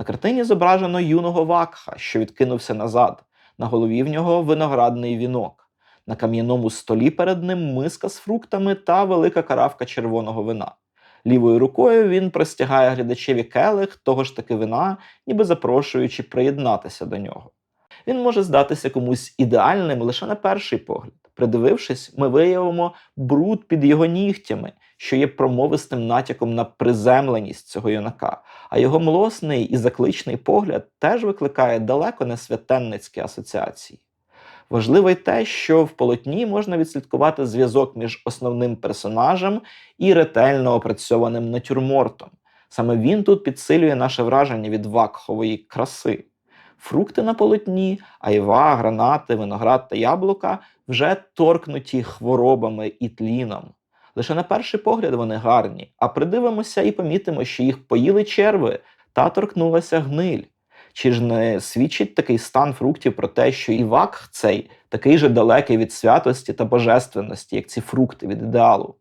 На картині зображено юного вакха, що відкинувся назад. На голові в нього виноградний вінок. На кам'яному столі перед ним миска з фруктами та велика каравка червоного вина. Лівою рукою він простягає глядачеві келих того ж таки вина, ніби запрошуючи приєднатися до нього. Він може здатися комусь ідеальним лише на перший погляд. Придивившись, ми виявимо бруд під його нігтями, що є промовистим натяком на приземленість цього юнака, а його млосний і закличний погляд теж викликає далеко не святенницькі асоціації. Важливо й те, що в полотні можна відслідкувати зв'язок між основним персонажем і ретельно опрацьованим натюрмортом. Саме він тут підсилює наше враження від вакхової краси. Фрукти на полотні, айва, гранати, виноград та яблука вже торкнуті хворобами і тліном. Лише на перший погляд вони гарні, а придивимося і помітимо, що їх поїли черви та торкнулася гниль. Чи ж не свідчить такий стан фруктів про те, що і вакх цей такий же далекий від святості та божественності, як ці фрукти від ідеалу?